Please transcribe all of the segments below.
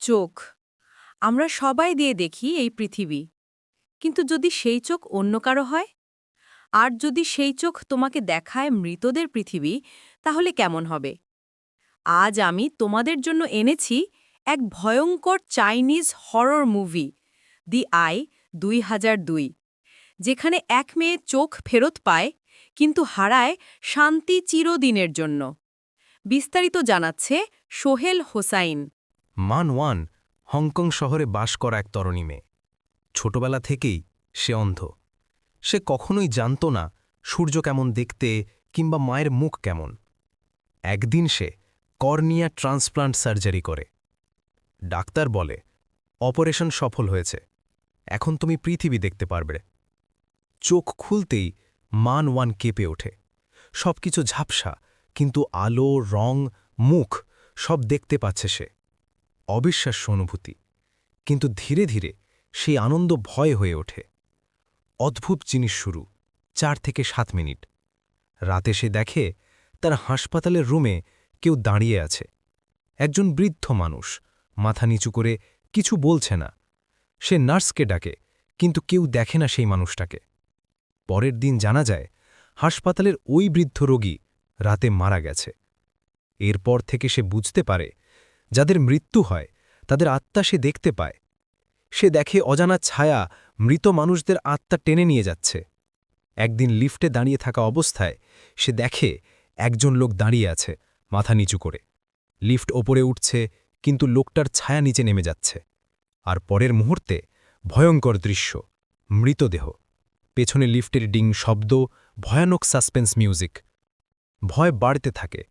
চোখ। আমরা সবাই দিয়ে দেখি এই পৃথিবী। কিন্তু যদি সেই চোখ অন্য কারও হয়? আর যদি সেই চোখ তোমাকে দেখায় মৃতদের পৃথিবী, তাহলে কেমন হবে? আজ আমি তোমাদের জন্য এনেছি এক ভয়ঙ্কর Chinese horror movie, the eye দুই হাজার দুই, যেখানে এক মেয়ে চোখ ফেরত পায়, কিন্তু হারায় শান্তি চিরদিনের জন্য। বিস্তারিত জানাচ্ছে সোহেল হোসাইন। মান ওয়ান হংকং শহরে বাস করা এক তরণী মেয়ে। ছোটবেলা থেকেই সে অন্ধ। সে কখনোই জানত না সূর্য কেমন দেখতে কিংবা মায়ের মুখ কেমন। একদিন সে কর্নিয়া ট্রান্সপ্লান্ট সার্জারি করে। ডাক্তার বলে, অপারেশন সফল হয়েছে। এখন তুমি পৃথিবী দেখতে পারবে। চোখ খুলতেই মান ওয়ান কেঁপে ওঠে। সবকিছু ঝাপসা, কিন্তু আলো, রং, মুখ সব দেখতে পাচ্ছে সে। অবিশ্বাস্য অনুভূতি। কিন্তু ধীরে ধীরে সেই আনন্দ ভয় হয়ে ওঠে। অদ্ভুত জিনিস শুরু, চার থেকে সাত মিনিট। রাতে সে দেখে তার হাসপাতালের রুমে কেউ দাঁড়িয়ে আছে। একজন বৃদ্ধ মানুষ, মাথা নিচু করে কিছু বলছে না। সে নার্সকে ডাকে, কিন্তু কেউ দেখে না সেই মানুষটাকে। পরের দিন জানা যায়, হাসপাতালের ওই বৃদ্ধ রোগী রাতে মারা গেছে। এরপর থেকে সে বুঝতে পারে যাদের মৃত্যু হয়, তাদের আত্মা সে দেখতে পায়। সে দেখে অজানা ছায়া মৃত মানুষদের আত্মা টেনে নিয়ে যাচ্ছে। একদিন লিফটে দাঁড়িয়ে থাকা অবস্থায় সে দেখে একজন লোক দাঁড়িয়ে আছে, মাথা নিচু করে। লিফট ওপরে উঠছে, কিন্তু লোকটার ছায়া নিচে নেমে যাচ্ছে। আর পরের মুহূর্তে ভয়ঙ্কর দৃশ্য, মৃতদেহ। পেছনে লিফটের ডিং শব্দ, ভয়ানক সাসপেন্স মিউজিক। ভয় বাড়তে থাকে।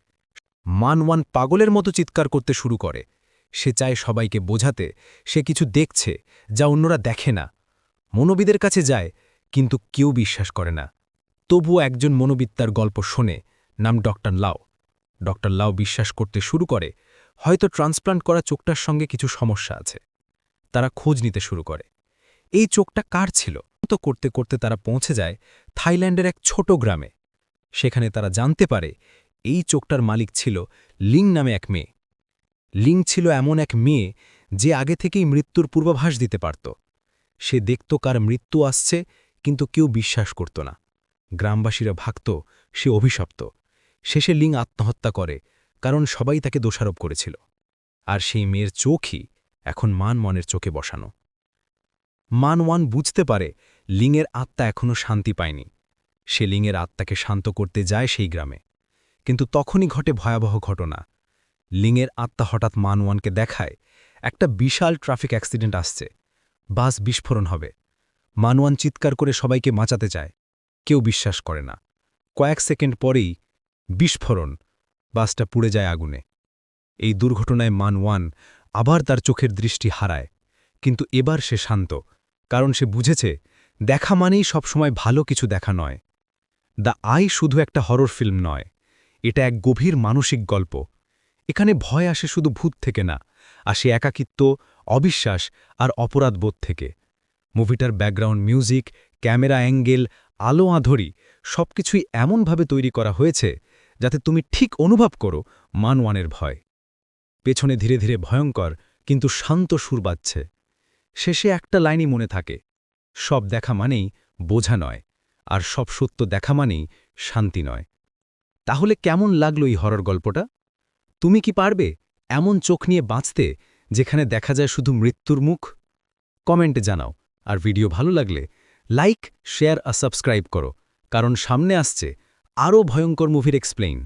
মানওয়ান পাগলের মতো চিৎকার করতে শুরু করে। সে চায় সবাইকে বোঝাতে, সে কিছু দেখছে যা অন্যরা দেখে না। মনোবিদের কাছে যায়, কিন্তু কেউ বিশ্বাস করে না। তবুও একজন মনোবিদ্যার গল্প শোনে, নাম ডক্টর লাও। ডক্টর লাও বিশ্বাস করতে শুরু করে, হয়তো ট্রান্সপ্লান্ট করা চোখটার সঙ্গে কিছু সমস্যা আছে। তারা খোঁজ নিতে শুরু করে। এই চোখটা কার ছিল? তো করতে করতে তারা পৌঁছে যায় থাইল্যান্ডের এক ছোট গ্রামে। সেখানে তারা জানতে পারে এই চোখটার মালিক ছিল লিং নামে এক মেয়ে। লিং ছিল এমন এক মেয়ে যে আগে থেকেই মৃত্যুর পূর্বাভাস দিতে পারত। সে দেখত কার মৃত্যু আসছে, কিন্তু কেউ বিশ্বাস করত না। গ্রামবাসীরা ভাগত, সে অভিশপ্ত। শেষে লিং আত্মহত্যা করে, কারণ সবাই তাকে দোষারোপ করেছিল। আর সেই মেয়ের চোখই এখন মান মনের চোখে বসানো। মান ওয়ান বুঝতে পারে লিংয়ের আত্মা এখনও শান্তি পায়নি। সে লিংয়ের আত্মাকে শান্ত করতে যায় সেই গ্রামে। কিন্তু তখনই ঘটে ভয়াবহ ঘটনা। লিংয়ের আত্মা হঠাৎ মানওয়ানকে দেখায়, একটা বিশাল ট্রাফিক অ্যাক্সিডেন্ট আসছে। বাস বিস্ফোরণ হবে। মানওয়ান চিৎকার করে সবাইকে বাঁচাতে চায়। কেউ বিশ্বাস করে না। কয়েক সেকেন্ড পরেই বিস্ফোরণ। বাসটা পুড়ে যায় আগুনে। এই দুর্ঘটনায় মানওয়ান আবার তার চোখের দৃষ্টি হারায়। কিন্তু এবার সে শান্ত, কারণ সে বুঝেছে, দেখা মানেই সবসময় ভালো কিছু দেখা নয়। দ্য আই শুধু একটা হরর ফিল্ম নয়। এটা এক গভীর মানসিক গল্প। এখানে ভয় আসে শুধু ভূত থেকে না, আসে একাকিত্ব, অবিশ্বাস আর অপরাধবোধ থেকে। মুভিটার ব্যাকগ্রাউন্ড মিউজিক, ক্যামেরা অ্যাঙ্গেল, আলো আঁধরি সবকিছুই এমনভাবে তৈরি করা হয়েছে যাতে তুমি ঠিক অনুভব করো মানওয়ানের ভয়। পেছনে ধীরে ধীরে ভয়ঙ্কর কিন্তু শান্ত সুর বাজছে। শেষে একটা লাইনই মনে থাকে, সব দেখা মানেই বোঝা নয়, আর সব সত্য দেখা মানেই শান্তি নয়। তাহলে কেমন লাগল এই হরর গল্পটা? তুমি কি পারবে এমন চোখ নিয়ে বাঁচতে যেখানে দেখা যায় শুধু মৃত্যুর মুখ? কমেন্টে জানাও। আর ভিডিও ভালো লাগলে লাইক, শেয়ার আর সাবস্ক্রাইব করো, কারণ সামনে আসছে আরও ভয়ঙ্কর মুভির এক্সপ্লেইন।